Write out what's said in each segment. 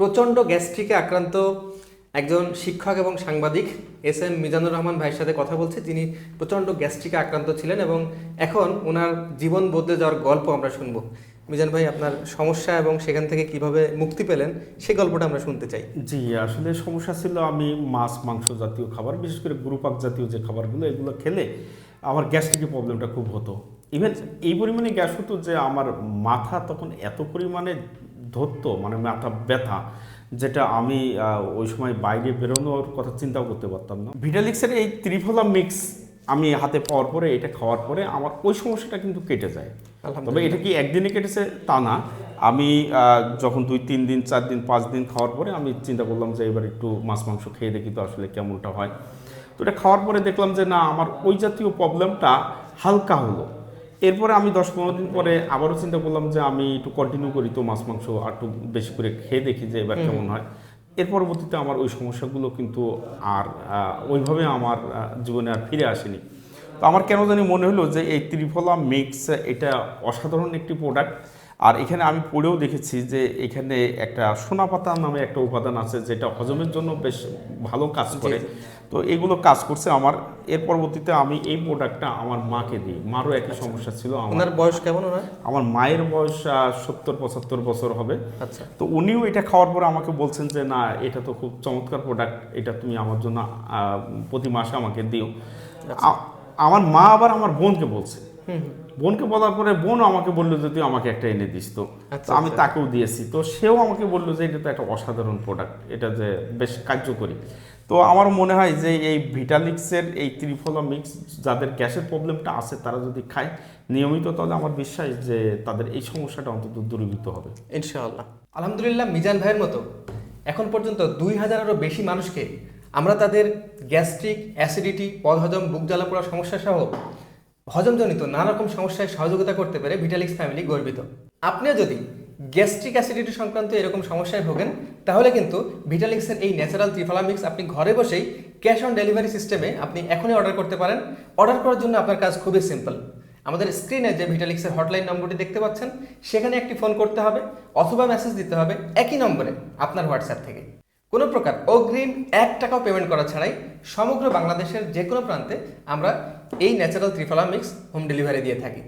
প্রচণ্ড গ্যাস্ট্রিকে আক্রান্ত একজন শিক্ষক এবং সাংবাদিক এস এম মিজানুর রহমান ভাইয়ের সাথে কথা বলছি। তিনি প্রচণ্ড গ্যাস্ট্রিকে আক্রান্ত ছিলেন এবং এখন ওনার জীবন বদলে যাওয়ার গল্প আমরা শুনব। মিজান ভাই, আপনার সমস্যা এবং সেখান থেকে কীভাবে মুক্তি পেলেন সেই গল্পটা আমরা শুনতে চাই। জি, আসলে সমস্যা ছিল আমি মাছ, মাংস জাতীয় খাবার, বিশেষ করে গুরুপাক জাতীয় যে খাবারগুলো, এগুলো খেলে আমার গ্যাস্ট্রিকের প্রবলেমটা খুব হতো। ইভেন এই পরিমাণে গ্যাস হতো যে আমার মাথা তখন এত পরিমাণে ধরতো মানে মাথা ব্যথা যেটা আমি ওই সময় বাইরে বেরোনোর কথা চিন্তাও করতে পারতাম না। ভিটালিক্সের এই ত্রিফলা মিক্স আমি হাতে পাওয়ার পরে এটা খাওয়ার পরে আমার ওই সমস্যাটা কিন্তু কেটে যায়। তবে এটা কি একদিনে কেটেছে? তা না। আমি যখন দুই তিন দিন চার দিন পাঁচ দিন খাওয়ার পরে আমি চিন্তা করলাম যে এবার একটু মাছ মাংস খেয়ে দেখি তো আসলে কেমনটা হয়। তো এটা খাওয়ার পরে দেখলাম যে না আমার ওই জাতীয় প্রবলেমটা হালকা হলো। এরপরে আমি দশ পনেরো দিন পরে আবারও চিন্তা করলাম যে আমি একটু কন্টিনিউ করি তো মাছ মাংস আর একটু বেশি করে খেয়ে দেখি যে এবার কেমন হয়। এর পরবর্তীতে আমার ওই সমস্যাগুলো কিন্তু আর ওইভাবে আমার জীবনে আর ফিরে আসেনি। তো আমার কেন জানি মনে হলো যে এই ত্রিফলা মিক্স এটা অসাধারণ একটি প্রোডাক্ট আর এখানে আমি পড়েও দেখেছি যে এখানে একটা সোনাপাতা নামে একটা উপাদান আছে যেটা হজমের জন্য বেশ ভালো কাজ করে। তো এগুলো কাজ করছে আমার। এর পরবর্তীতে আমি এই প্রোডাক্টটা আমার মাকে দিই। মারও একই সমস্যা ছিল আমার। বয়স কেমন ওনার? আমার মায়ের বয়স সত্তর পঁচাত্তর বছর হবে। আচ্ছা। তো উনিও এটা খাওয়ার পরে আমাকে বলছেন যে না এটা তো খুব চমৎকার প্রোডাক্ট এটা তুমি আমার জন্য প্রতি মাসে আমাকে দিও। আমার মা আবার আমার বোনকে বলছে। বোনকে বলার পরে বোন আমাকে বলল যে তুই আমাকে একটা এনে দিস তো। আচ্ছা, আমি তাকেও দিয়েছি। তো সেও আমাকে বলল যে এটা তো একটা অসাধারণ প্রোডাক্ট এটা যে বেশ কার্যকরী। তো আমার মনে হয় যে এই ভিটালিক্সের এই ত্রিফলা মিক্স যাদের গ্যাসের প্রবলেমটা আছে তারা যদি খায় নিয়মিত তাহলে আমার বিশ্বাস যে তাদের এই সমস্যাটা অন্তত দূরীভূত হবে। ইনশাআল্লাহ। আলহামদুলিল্লাহ মিজান ভাইয়ের মতো এখন পর্যন্ত দুই হাজারেরও বেশি মানুষকে আমরা তাদের গ্যাস্ট্রিক অ্যাসিডিটি পদহজম বুক জ্বালা পোড়া সমস্যা সহ হজমজনিত নানা রকম সমস্যায় সহযোগিতা করতে পেরে ভিটালিক্স ফ্যামিলি গর্বিত। আপনিও যদি গ্যাস্ট্রিক অ্যাসিডিটি সংক্রান্ত এরকম সমস্যায় ভোগেন, তাহলে কিন্তু ভিটালিক্সের এই ন্যাচারাল ত্রিফলা মিক্স আপনি ঘরে বসেই ক্যাশ অন ডেলিভারি সিস্টেমে আপনি এখনই অর্ডার করতে পারেন। অর্ডার করার জন্য আপনার কাজ খুবই সিম্পল আমাদের স্ক্রিনে যে ভিটালিক্সের হটলাইন নম্বরটি দেখতে পাচ্ছেন, সেখানে একটি ফোন করতে হবে, অথবা মেসেজ দিতে হবে একই নম্বরে আপনার হোয়াটসঅ্যাপ থেকে। কোনো প্রকার অগ্রিম এক টাকাও পেমেন্ট করা ছাড়াই সমগ্র বাংলাদেশের যে কোনো প্রান্তে আমরা এই natural triphala mix home delivery দিয়ে থাকি।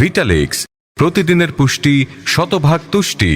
ভিটালেক্স প্রতিদিনের পুষ্টি, শতভাগ তুষ্টি।